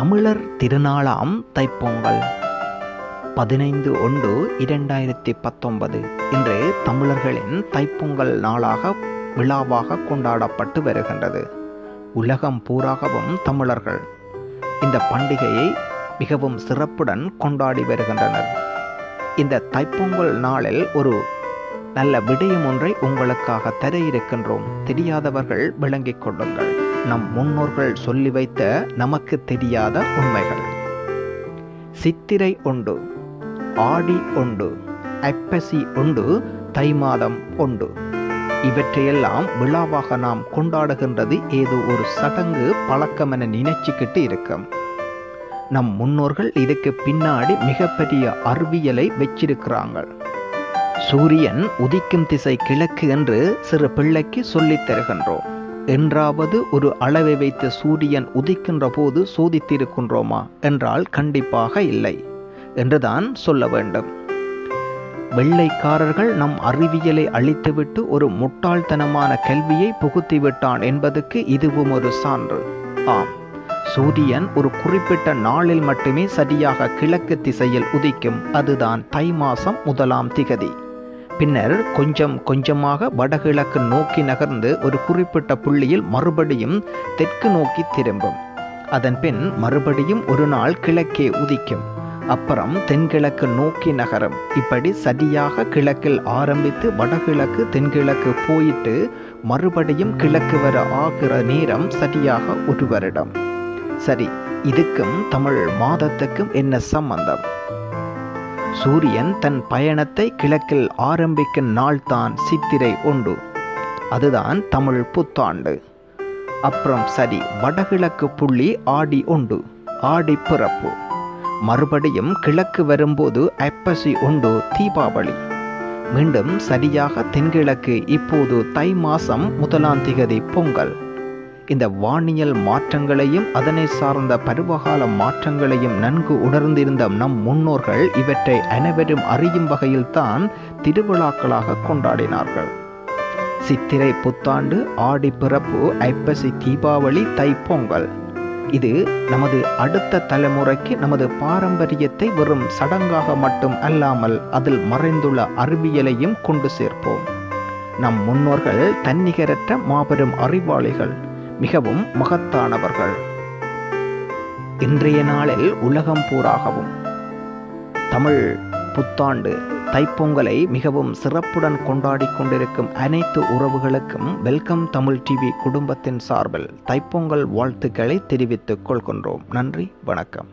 தமிழர் திருநாளாம் தைப்பொங்கல். பதினைந்து ஒன்று இரண்டாயிரத்தி பத்தொன்பது. இன்று தமிழர்களின் தைப்பொங்கல் நாளாக விழாவாக கொண்டாடப்பட்டு வருகின்றது. உலகம் பூராகவும் தமிழர்கள் இந்த பண்டிகையை மிகவும் சிறப்புடன் கொண்டாடி வருகின்றனர். இந்த தைப்பொங்கல் நாளில் ஒரு நல்ல விடயம் ஒன்றை உங்களுக்காக தர இருக்கின்றோம். தெரியாதவர்கள் விளங்கிக் கொள்ளுங்கள். நம் முன்னோர்கள் சொல்லி வைத்த நமக்கு தெரியாத உண்மைகள். சித்திரை உண்டு ஆடி உண்டு ஐப்பசி உண்டு தை மாதம் உண்டு. இவற்றையெல்லாம் விழாவாக நாம் கொண்டாடுகின்றது ஏதோ ஒரு சடங்கு பழக்கமென நினைச்சுக்கிட்டு இருக்கும். நம் முன்னோர்கள் இதுக்கு பின்னாடி மிகப்பெரிய அறிவியலை வச்சிருக்கிறாங்க. சூரியன் உதிக்கும் திசை கிழக்கு என்று சிறு பிள்ளைக்கு சொல்லித் தருகின்றோம். என்றாவது ஒரு அளவை வைத்து சூரியன் உதிக்கின்ற போது சோதித்திருக்கின்றோமா? என்றால் கண்டிப்பாக இல்லை என்றுதான் சொல்ல வேண்டும். வெள்ளைக்காரர்கள் நம் அறிவியலை அழித்துவிட்டு ஒரு முட்டாள்தனமான கல்வியை புகுத்திவிட்டான் என்பதற்கு இதுவும் ஒரு சான்று. ஆம் சூரியன் ஒரு குறிப்பிட்ட நாளில் மட்டுமே சரியாக கிழக்கு திசையில் உதிக்கும் அதுதான் தை மாசம் முதலாம் திகதி. பின்னர் கொஞ்சம் கொஞ்சமாக வடகிழக்கு நோக்கி நகர்ந்து ஒரு குறிப்பிட்ட புள்ளியில் மறுபடியும் தெற்கு நோக்கி திரும்பும். அதன் பின் மறுபடியும் ஒரு நாள் கிழக்கே உதிக்கும். அப்புறம் தென்கிழக்கு நோக்கி நகரும். இப்படி சரியாக கிழக்கில் ஆரம்பித்து வடகிழக்கு தென்கிழக்கு போயிட்டு மறுபடியும் கிழக்கு வர ஆகிற நேரம் சரியாக ஒரு வருடம். சரி இதுக்கும் தமிழ் மாதத்துக்கும் என்ன சம்பந்தம்? சூரியன் தன் பயணத்தை கிழக்கில் ஆரம்பிக்கும் நாள்தான் சித்திரை உண்டு. அதுதான் தமிழ் புத்தாண்டு. அப்புறம் சரி வடகிழக்கு புள்ளி ஆடி உண்டு ஆடி பிறப்பு. மறுபடியும் கிழக்கு வரும்போது ஐப்பசி உண்டு தீபாவளி. மீண்டும் சரியாக தென்கிழக்கு இப்போது தை மாசம் முதலாம் திகதி பொங்கல். இந்த வானியல் மாற்றங்களையும் அதனை சார்ந்த பருவகால மாற்றங்களையும் நன்கு உணர்ந்திருந்த நம் முன்னோர்கள் இவற்றை அனைவரும் அறியும் வகையில்தான் திருவிழாக்களாக கொண்டாடினார்கள். சித்திரை புத்தாண்டு ஆடி பிறப்பு ஐப்பசி தீபாவளி தைப்பொங்கல். இது நமது அடுத்த தலைமுறைக்கு நமது பாரம்பரியத்தை வெறும் சடங்காக மட்டும் அல்லாமல் அதில் மறைந்துள்ள அறிவியலையும் கொண்டு சேர்ப்போம். நம் முன்னோர்கள் தன்னிகரற்ற மாபெரும் அறிவாளிகள். மிகவும் மகத்தானவர்கள். இன்றைய நாளில் உலகம் பூராகவும் தமிழ் புத்தாண்டு தைப்பொங்கலை மிகவும் சிறப்புடன் கொண்டாடி கொண்டிருக்கும் அனைத்து உறவுகளுக்கும் வெல்கம் தமிழ் டிவி குடும்பத்தின் சார்பில் தைப்பொங்கல் வாழ்த்துக்களை தெரிவித்துக் கொள்கின்றோம். நன்றி வணக்கம்.